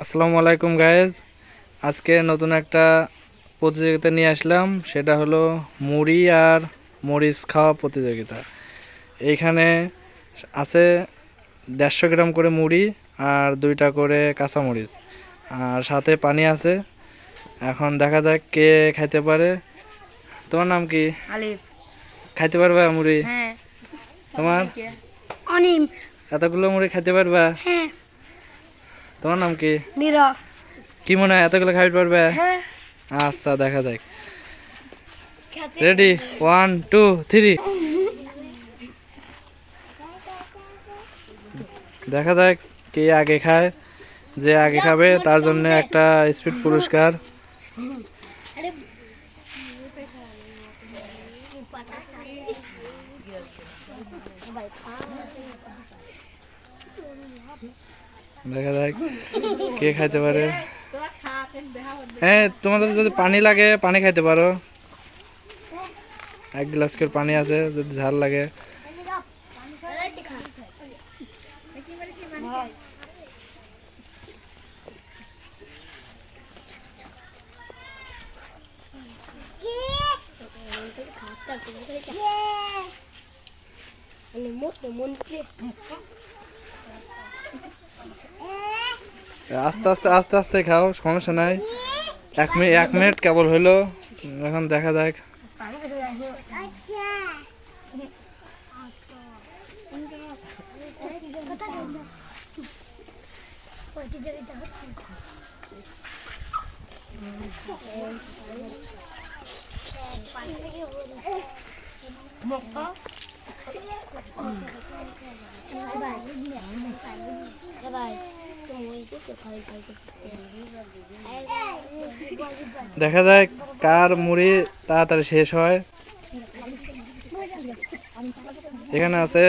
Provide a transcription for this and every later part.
আসসালামু আলাইকুম গায়েজ আজকে নতুন একটা প্রতিযোগিতা নিয়ে আসলাম। সেটা হলো মুড়ি আর মরিচ খাওয়া প্রতিযোগিতা। এইখানে আছে দেড়শো গ্রাম করে মুড়ি আর দুইটা করে কাঁচামরিচ আর সাথে পানি আছে। এখন দেখা যাক কে খাইতে পারে। তোমার নাম কি? খাইতে পারবা মুড়ি? হ্যাঁ। তোমার? অনিম। এতগুলো মুড়ি খাইতে পারবা? হ্যাঁ। তোমার নাম কি? নীরা। কি মনে হয় এতগুলো খাইতে পারবে? হ্যাঁ। আচ্ছা দেখা যাক। রেডি ওয়ান টু থ্রি দেখা যাক কে আগে খায় যে আগে খাবে তার জন্য একটা স্পিড পুরস্কার। দেখা যাক কে খাইতে পারে হ্যাঁ তোমাদের যদি পানি লাগে পানি খাইতে পারো এক গ্লাস করে পানি আছে যদি ঝাল লাগে আস্তে আস্তে আস্তে আস্তে খাও, সমস্যা নাই। এক মিনিট এক মিনিট কেবল হইল। এখন দেখা যাক। দেখা যায় কার মুড়ি তাড়াতাড়ি শেষ হয়। এখানে আছে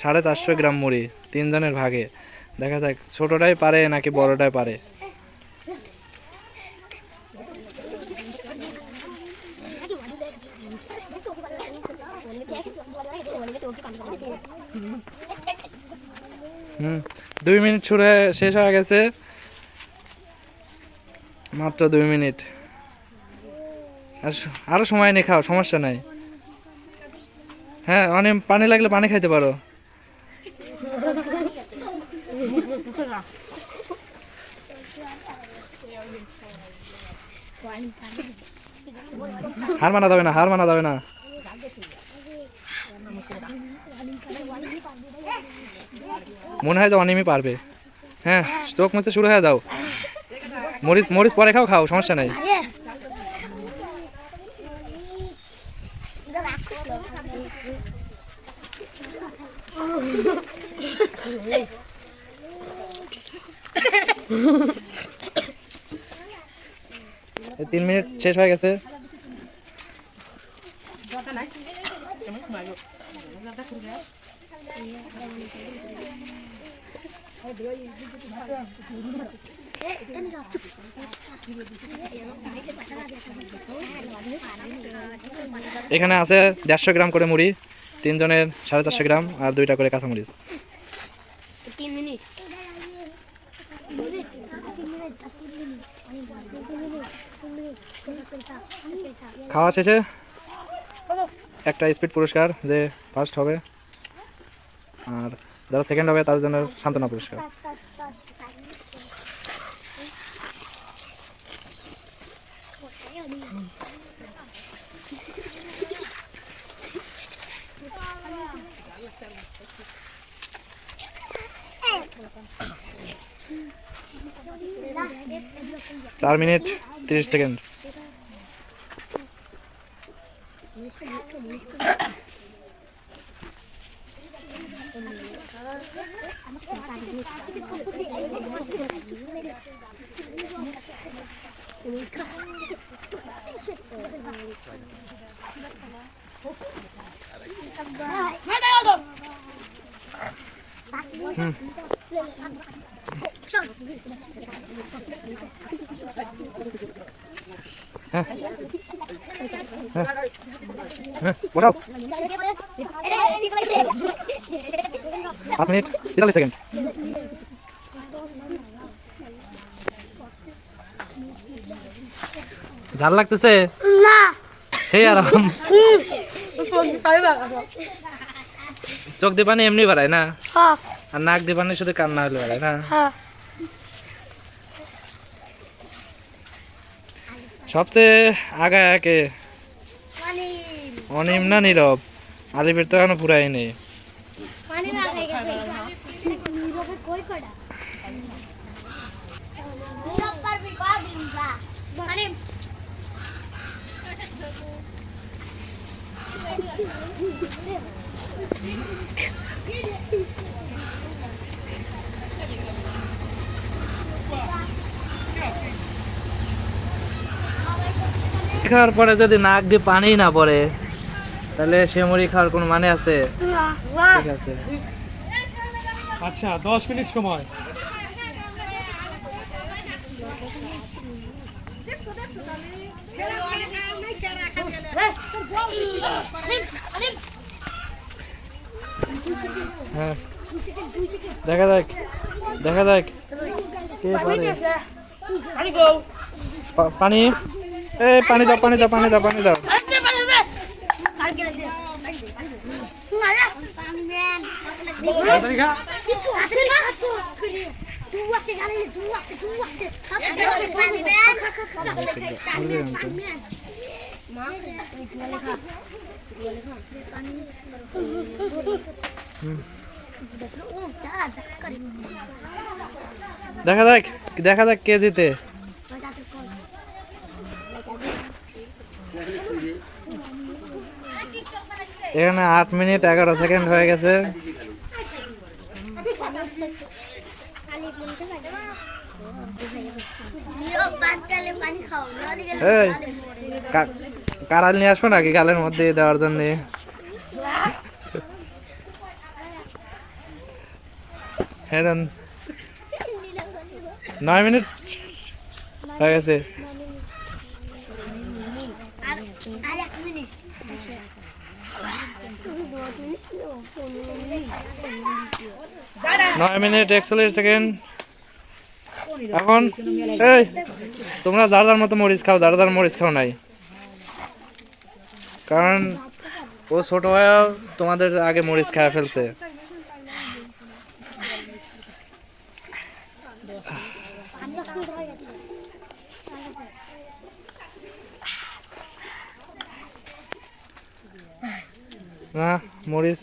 সাড়ে চারশো গ্রাম মুড়ি, তিনজনের ভাগে। দেখা যাক, ছোটটাই পারে নাকি বড়টাই পারে। হুম। দুই মিনিট ছুড়ে শেষ হয়ে গেছে। মাত্র দুই মিনিট। আর স- আরও সময় নেই খাও, সমস্যা নাই। হ্যাঁ অনেক পানি লাগলে পানি খাইতে পারো। হার মানা যাবে না, হার মানা যাবে না। মনে হয় যে অনিমই পারবে। হ্যাঁ চোখ মুছে শুরু হয়ে যাও। মরিচ মরিচ পরে খাও খাও, সমস্যা নাই। তিন মিনিট শেষ হয়ে গেছে। এখানে আছে দেড়শো গ্রাম করে মুড়ি তিনজনের সাড়ে চারশো গ্রাম আর দুইটা করে কাঁচামরিচ। খাওয়া শেষে একটা স্পিড পুরস্কার যে ফার্স্ট হবে। আর যারা সেকেন্ড হবে তাদের জন্য সান্ত্বনা পুরস্কার। চার মিনিট তিরিশ সেকেন্ড। পাঁচ মিনিট তেতাল্লিশ সেকেন্ড ঝাল লাগতেছে? না। সেই আরাম। চোখ দিয়ে পানি এমনি বাড়ায় না? হ্যাঁ। আর নাক দিয়ে পানি শুধু কান্না হলে বাড়ায় না? হ্যাঁ। সবচেয়ে আগায় একে অনিম না নীরব? আলিপের তো এখনও পুরাই নেই। কই কটা নীরব পারবি কদিন যা মানে খাওয়ার পরে যদি নাক দিয়ে পানি না পড়ে তাহলে সে মুড়ি খাওয়ার কোনো মানে আছে? ঠিক আছে। আচ্ছা দশ মিনিট সময়। হ্যাঁ দেখা যাক দেখা যাক। কে পারে? পানি? এই পানি দাও পানি দাও পানি দাও পানি দাও। খা। দেখা যাক দেখা যাক কে জিতে। এখানে আট মিনিট এগারো সেকেন্ড হয়ে গেছে। এই কারাল নিয়ে আসব নাকি গালের মধ্যে দেওয়ার জন্য? হ্যাঁ নয় মিনিট হয়ে গেছে। নয় মিনিট একচল্লিশ সেকেন্ড। এখন, এই, তোমরা যার মতো মরিচ খাও যার মরিচ খাও নাই। কারণ ও ছোট হয়েও তোমাদের আগে মরিচ খাওয়া ফেলছে। না মরিচ।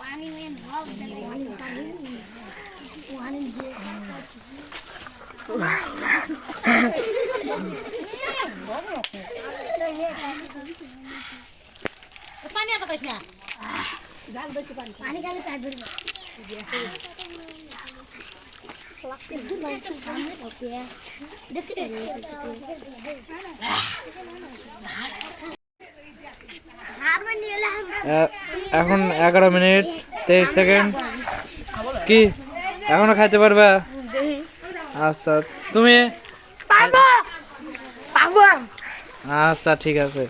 पानी में भाव पानी पानी आता कैसे पानी खाली पेट भर এ- এখন এগারো মিনিট তেইশ সেকেন্ড কি এখনও খাইতে পারবে? আচ্ছা তুমি? আচ্ছা ঠিক আছে।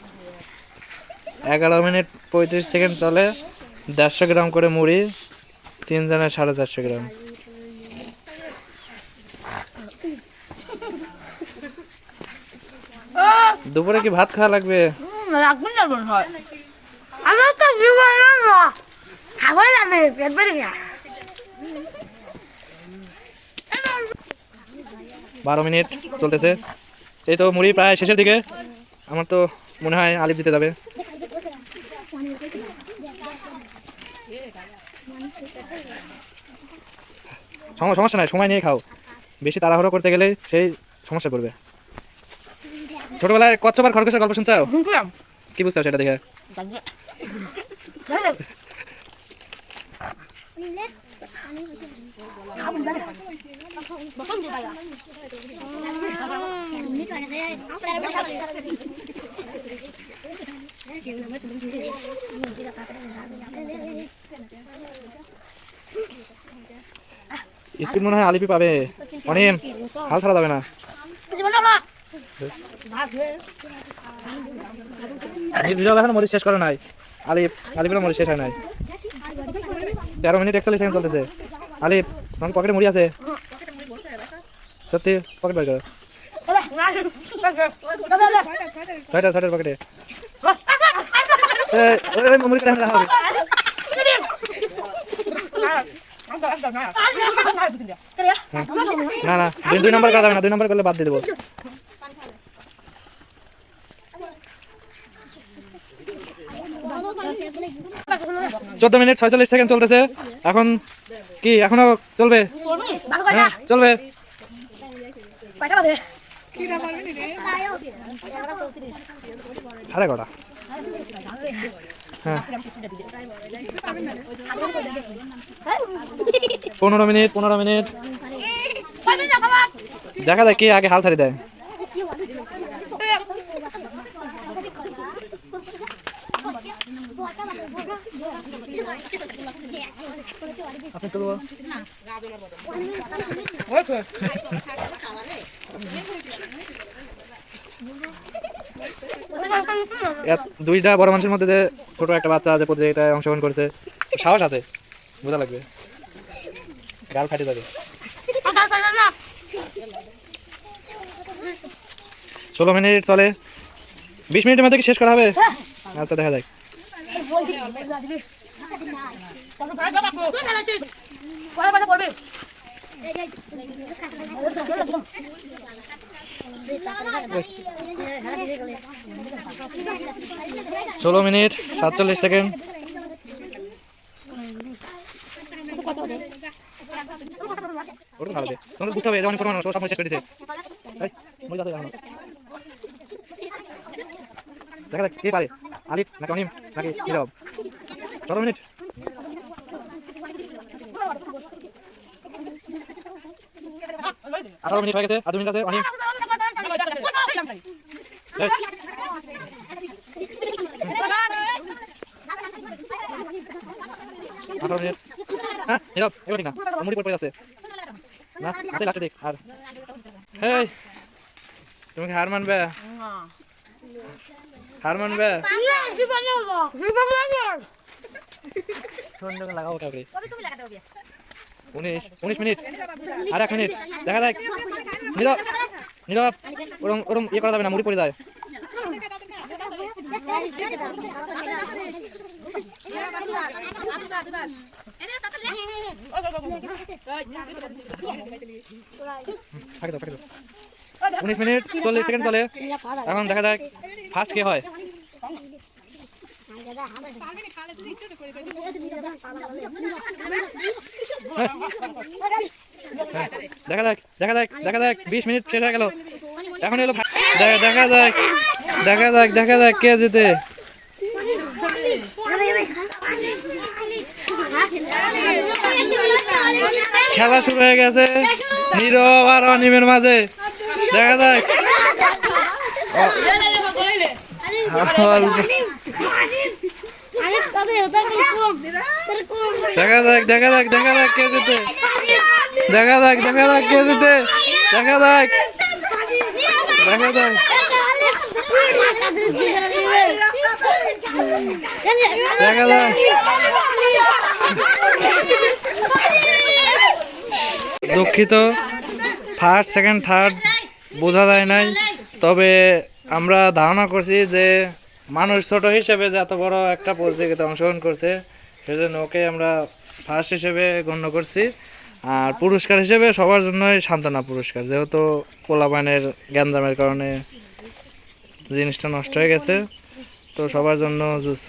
এগারো মিনিট পঁয়ত্রিশ সেকেন্ড চলে। দেড়শো গ্রাম করে মুড়ি তিনজনের সাড়ে চারশো গ্রাম। দুপুরে কি ভাত খাওয়া লাগবে? রাখবেন না আমার তো জীবন খাবার আমি পেট ভরে বারো মিনিট চলতেছে। এই তো মুড়ি প্রায় শেষের দিকে। আমার তো মনে হয় আলিপ দিতে যাবে। সম- সমস্যা নাই সময় নিয়ে খাও। বেশি তাড়াহুড়ো করতে গেলে সেই সমস্যা করবে। ছোটবেলায় কচ্ছপ আর খরগোশের গল্প শুনছাও কি বুঝতে সেটা দেখে? স্পিড মনে হয় আলিপি পাবে। অনিম, হাল ছাড়া যাবে না। মরিচ শেষ করে নাই। আলিপ আলিপের মরিচ শেষ হয় নাই। তেরো মিনিট একচল্লিশ সেকেন্ড চলতেছে। আলিফ তোমার পকেটে মুড়ি আছে সত্যি পকেট বার করো ছয়টা ছয়টার পকেটে মুড়ি কেটে রাখা হবে। না না দুই দুই নম্বর করা যাবে না দুই নম্বর করলে বাদ দিয়ে দেবো চোদ্দ মিনিট ছয়চল্লিশ সেকেন্ড চলতেছে। এখন কি এখনও চলবে? হ্যাঁ চলবে। সাড়ে কটা হ্যাঁ। পনেরো মিনিট পনেরো মিনিট। দেখা যায় কে আগে হাল ছাড়ি দেয়। দুইটা বড় মানুষের মধ্যে যে ছোট একটা বাচ্চা আছে, প্রতিযোগিতায় অংশগ্রহণ করছে, সাহস আছে, বোঝা লাগবে। গাল ফাটে যাবে। ষোলো মিনিট চলে। বিশ মিনিটের মধ্যে কি শেষ করা হবে? আচ্ছা দেখা যায় ষোলো মিনিট, সাতচল্লিশ সেকেন্ড। ওটা ভালো তোমাকে বুঝতে হবে যেমন ছোট মানুষ সব শেষ করে দিছে। দেখা যাক, কে পারে? আলিফ নাকি অনিম? নাকি নীরব? মিনিট। আঠারো মিনিট হয়ে গেছে আর দু মিনিট আছে অনিম এই, আঠারো মিনিট। হ্যাঁ নীরব এগুলো ঠিক না। মুড়ি পড়ে পড়ে আছে। না আছে লাস্টে দেখ আর। হেই তুমি কি হার মানবে? হার মানবে? সুন্দর করে লাগাও ওটা করে উনিশ উনিশ মিনিট। আর এক মিনিট। দেখা যাক। নীরব নীরব। ওরম ওরম ইয়ে করা যাবে না মুড়ি পড়ে যায়। উনিশ মিনিট চল্লিশ সেকেন্ড চলে। এখন দেখা যাক ফার্স্ট কে হ্যাঁ, দেখা যাক দেখা যাক দেখা যাক বিশ মিনিট শেষ হয়ে গেল এখন এলো দেখা যাক দেখা যাক দেখা যাক কে জিতে খেলা শুরু হয়ে গেছে নীরব আর অনিমের মাঝে দেখা যাক দেখা যাক দেখা যাক দেখা যাক কে জিতে। দেখা যাক দেখা যাক কে জিতে। দেখা যাক। দেখা যাক। দেখা যাক। দুঃখিত। ফার্স্ট সেকেন্ড থার্ড বোঝা যায় নাই। তবে আমরা ধারণা করছি যে মানুষ ছোট হিসেবে যে এত বড় একটা প্রতিযোগিতা অংশগ্রহণ করছে, সেজন্য ওকে আমরা ফার্স্ট হিসেবে গণ্য করছি। আর পুরস্কার হিসেবে সবার জন্যই সান্ত্বনা পুরস্কার, যেহেতু পোলাপানের গ্যাঞ্জামের কারণে জিনিসটা নষ্ট হয়ে গেছে, তো সবার জন্য জুস।